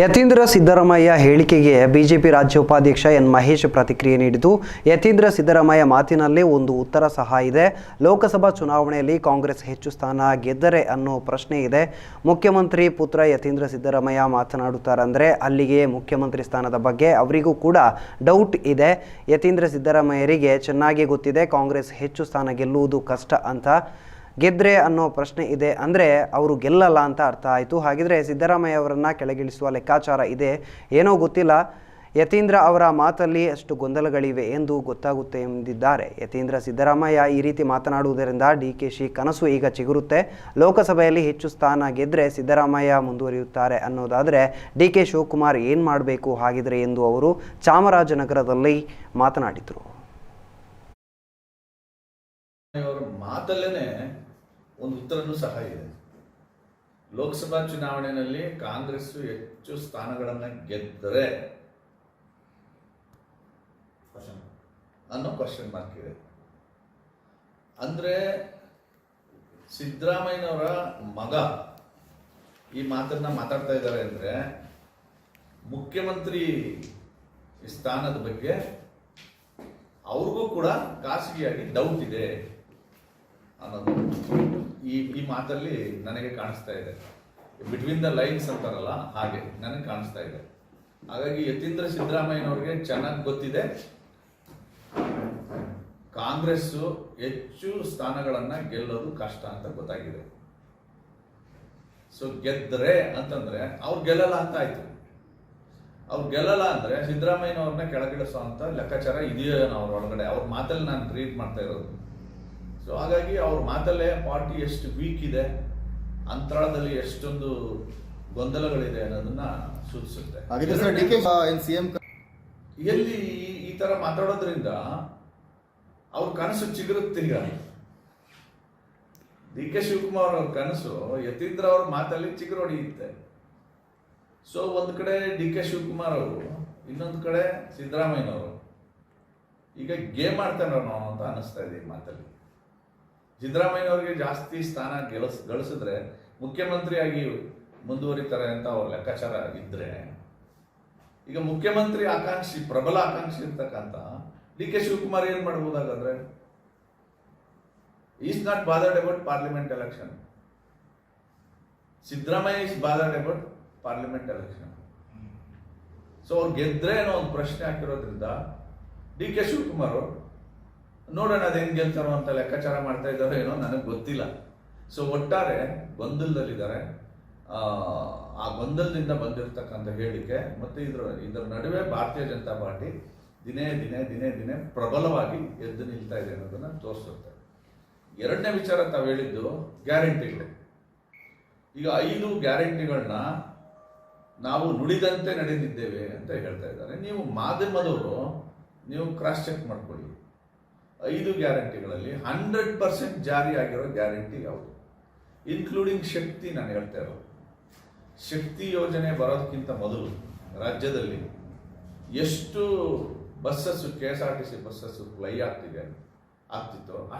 ಯತೀಂದ್ರ ಸಿದ್ದರಾಮಯ್ಯ ಹೇಳಿಕೆಗೆ ಬಿಜೆಪಿ ರಾಜ್ಯ ಉಪಾಧ್ಯಕ್ಷ ಎನ್ ಮಹೇಶ್ ಪ್ರತಿಕ್ರಿಯೆ ನೀಡಿದ್ದು, ಯತೀಂದ್ರ ಸಿದ್ದರಾಮಯ್ಯ ಮಾತಿನಲ್ಲಿ ಒಂದು ಉತ್ತರ ಸಹ ಇದೆ. ಲೋಕಸಭಾ ಚುನಾವಣೆಯಲ್ಲಿ ಕಾಂಗ್ರೆಸ್ ಹೆಚ್ಚು ಸ್ಥಾನ ಗೆದ್ದರೆ ಅನ್ನೋ ಪ್ರಶ್ನೆ ಇದೆ. ಮುಖ್ಯಮಂತ್ರಿ ಪುತ್ರ ಯತೀಂದ್ರ ಸಿದ್ದರಾಮಯ್ಯ ಮಾತನಾಡುತ್ತಾರಂದರೆ, ಅಲ್ಲಿಗೆ ಮುಖ್ಯಮಂತ್ರಿ ಸ್ಥಾನದ ಬಗ್ಗೆ ಅವರಿಗೂ ಕೂಡ ಡೌಟ್ ಇದೆ. ಯತೀಂದ್ರ ಸಿದ್ದರಾಮಯ್ಯರಿಗೆ ಚೆನ್ನಾಗಿ ಗೊತ್ತಿದೆ, ಕಾಂಗ್ರೆಸ್ ಹೆಚ್ಚು ಸ್ಥಾನ ಗೆಲ್ಲುವುದು ಕಷ್ಟ ಅಂತ. ಗೆದ್ರೆ ಅನ್ನೋ ಪ್ರಶ್ನೆ ಇದೆ ಅಂದರೆ ಅವರು ಗೆಲ್ಲಲ್ಲ ಅಂತ ಅರ್ಥ ಆಯಿತು. ಹಾಗಿದ್ರೆ ಸಿದ್ದರಾಮಯ್ಯ ಅವರನ್ನು ಕೆಳಗಿಳಿಸುವ ಲೆಕ್ಕಾಚಾರ ಇದೆ. ಏನೋ ಗೊತ್ತಿಲ್ಲ. ಯತೀಂದ್ರ ಅವರ ಮಾತಲ್ಲಿ ಅಷ್ಟು ಗೊಂದಲಗಳಿವೆ ಎಂದು ಗೊತ್ತಾಗುತ್ತೆ ಎಂದಿದ್ದಾರೆ. ಯತೀಂದ್ರ ಸಿದ್ದರಾಮಯ್ಯ ಈ ರೀತಿ ಮಾತನಾಡುವುದರಿಂದ ಡಿ ಕೆ ಶಿ ಕನಸು ಈಗ ಚಿಗುರುತ್ತೆ. ಲೋಕಸಭೆಯಲ್ಲಿ ಹೆಚ್ಚು ಸ್ಥಾನ ಗೆದ್ದರೆ ಸಿದ್ದರಾಮಯ್ಯ ಮುಂದುವರಿಯುತ್ತಾರೆ ಅನ್ನೋದಾದರೆ ಡಿ ಕೆ ಶಿವಕುಮಾರ್ ಏನು ಮಾಡಬೇಕು ಹಾಗಿದ್ರೆ ಎಂದು ಅವರು ಚಾಮರಾಜನಗರದಲ್ಲಿ ಮಾತನಾಡಿದರು. ಒಂದು ಉತ್ತರನೂ ಸಹ ಇದೆ. ಲೋಕಸಭಾ ಚುನಾವಣೆಯಲ್ಲಿ ಕಾಂಗ್ರೆಸ್ ಹೆಚ್ಚು ಸ್ಥಾನಗಳನ್ನು ಗೆದ್ದರೆ ಅನ್ನೋ ಕ್ವಶನ್ ಮಾರ್ಕ್ ಇದೆ. ಅಂದ್ರೆ ಸಿದ್ದರಾಮಯ್ಯನವರ ಮಗ ಈ ಮಾತನ್ನ ಮಾತಾಡ್ತಾ ಇದ್ದಾರೆ ಅಂದ್ರೆ ಮುಖ್ಯಮಂತ್ರಿ ಸ್ಥಾನದ ಬಗ್ಗೆ ಅವ್ರಿಗೂ ಕೂಡ ಖಾಸಗಿಯಾಗಿ ಡೌಟ್ ಇದೆ ಅನ್ನೋದು. ಈ ಈ ಮಾತಲ್ಲಿ ನನಗೆ ಕಾಣಿಸ್ತಾ ಇದೆ. ಬಿಟ್ವೀನ್ ದ ಲೈನ್ಸ್ ಅಂತಾರಲ್ಲ, ಹಾಗೆ ನನಗೆ ಕಾಣಿಸ್ತಾ ಇದೆ. ಹಾಗಾಗಿ ಯತೀಂದ್ರ ಸಿದ್ದರಾಮಯ್ಯನವ್ರಿಗೆ ಚೆನ್ನಾಗಿ ಗೊತ್ತಿದೆ. ಕಾಂಗ್ರೆಸ್ ಹೆಚ್ಚು ಸ್ಥಾನಗಳನ್ನ ಗೆಲ್ಲೋದು ಕಷ್ಟ ಅಂತ ಗೊತ್ತಾಗಿದೆ. ಸೊ ಗೆದ್ದರೆ ಅಂತಂದ್ರೆ ಅವ್ರು ಗೆಲ್ಲಲ್ಲ ಅಂತ ಆಯ್ತು. ಅವ್ರು ಗೆಲ್ಲಲ್ಲ ಅಂದ್ರೆ ಸಿದ್ದರಾಮಯ್ಯನವ್ರನ್ನ ಕೆಳಗಿಳಿಸೋ ಅಂತ ಲೆಕ್ಕಾಚಾರ ಇದೆಯೋ ಅವ್ರ ಒಳಗಡೆ. ಅವ್ರ ಮಾತಲ್ಲಿ ನಾನು ಟ್ರೀಟ್ ಮಾಡ್ತಾ ಇರೋದು. ಸೊ ಹಾಗಾಗಿ ಅವ್ರ ಮಾತಲ್ಲೇ ಪಾರ್ಟಿ ಎಷ್ಟು ವೀಕ್ ಇದೆ ಅಂತರಾಳದಲ್ಲಿ ಎಷ್ಟೊಂದು ಗೊಂದಲಗಳಿದೆ ಅನ್ನೋದನ್ನ ಸೂಚಿಸುತ್ತೆ. ಎಲ್ಲಿ ಈ- ತರ ಮಾತಾಡೋದ್ರಿಂದ ಅವ್ರ ಕನಸು ಚಿಗುರುತ್ತೆ ಈಗ ಡಿ ಕೆ ಶಿವಕುಮಾರ್ ಅವ್ರ ಕನಸು ಯತೀಂದ್ರ ಅವ್ರ ಮಾತಲ್ಲಿ ಚಿಗುರು ಹೊಡೆಯುತ್ತೆ ಸೊ ಒಂದ್ ಕಡೆ ಡಿ ಕೆ ಶಿವಕುಮಾರ್ ಅವರು ಇನ್ನೊಂದು ಕಡೆ ಸಿದ್ದರಾಮಯ್ಯನವರು. ಈಗ ಗೇಮ್ ಮಾಡ್ತಾನೋ ಅಂತ ಅನಿಸ್ತಾ ಇದೆ ಈ ಮಾತಲ್ಲಿ. ಸಿದ್ದರಾಮಯ್ಯನವ್ರಿಗೆ ಜಾಸ್ತಿ ಸ್ಥಾನ ಗೆಲಸ್, ಗಳಿಸಿದ್ರೆ ಮುಖ್ಯಮಂತ್ರಿಯಾಗಿ ಮುಂದುವರಿತಾರೆ ಅಂತ ಅವ್ರ ಲೆಕ್ಕಾಚಾರ ಇದ್ರೆ, ಈಗ ಮುಖ್ಯಮಂತ್ರಿ ಆಕಾಂಕ್ಷಿ, ಪ್ರಬಲ ಆಕಾಂಕ್ಷಿ ಇರ್ತಕ್ಕಂಥ ಡಿ ಕೆ ಶಿವಕುಮಾರ್ ಏನ್ ಮಾಡ್ಬೋದಾಗಂದ್ರೆ? Is not bothered about parliament election Siddaramaiah is bothered about parliament election so ಅವ್ರು ಗೆದ್ರೆ ಅನ್ನೋ ಒಂದು ಪ್ರಶ್ನೆ ಹಾಕಿರೋದ್ರಿಂದ ಡಿ ಕೆ ಶಿವಕುಮಾರ್ ಅವ್ರು ನೋಡೋಣ ಅದು ಹೆಂಗೆ ಗೆಲ್ತಾರೋ ಅಂತ ಲೆಕ್ಕಾಚಾರ ಮಾಡ್ತಾ ಇದ್ದಾರೋ ಏನೋ ನನಗೆ ಗೊತ್ತಿಲ್ಲ. ಸೊ ಒಟ್ಟಾರೆ ಗೊಂದಲದಲ್ಲಿದ್ದಾರೆ. ಆ, ಗೊಂದಲದಿಂದ ಬಂದಿರತಕ್ಕಂಥ ಹೇಳಿಕೆ ಮತ್ತು ಇದ್ರ ಇದರ ನಡುವೆ ಭಾರತೀಯ ಜನತಾ ಪಾರ್ಟಿ ದಿನೇ ದಿನೇ ದಿನೇ ದಿನೇ ಪ್ರಬಲವಾಗಿ ಎದ್ದು ನಿಲ್ತಾ ಇದೆ ಅನ್ನೋದನ್ನು ತೋರಿಸುತ್ತೆ. ಎರಡನೇ ವಿಚಾರ ತಾವು ಹೇಳಿದ್ದು ಗ್ಯಾರಂಟಿಗಳು. ಈಗ ಐದು ಗ್ಯಾರಂಟಿಗಳನ್ನ ನಾವು ನುಡಿದಂತೆ ನಡೆದಿದ್ದೇವೆ ಅಂತ ಹೇಳ್ತಾ ಇದ್ದಾರೆ. ನೀವು ಮಾಧ್ಯಮದವರು ನೀವು ಕ್ರಾಸ್ ಚೆಕ್ ಮಾಡ್ಕೊಳ್ಳಿ. ಐದು ಗ್ಯಾರಂಟಿಗಳಲ್ಲಿ ಹಂಡ್ರೆಡ್ ಪರ್ಸೆಂಟ್ ಆಗಿರೋ ಗ್ಯಾರಂಟಿ ಯಾವುದು? ಇನ್ಕ್ಲೂಡಿಂಗ್ ಶಕ್ತಿ ನಾನು ಹೇಳ್ತಾ ಇರೋದು. ಶಕ್ತಿ ಯೋಜನೆ ಬರೋದಕ್ಕಿಂತ ಮೊದಲು ರಾಜ್ಯದಲ್ಲಿ ಎಷ್ಟು buses K S R T C buses fly ಆಗ್ತಿದೆ ಆಗ್ತಿತ್ತು ಅಷ್ಟು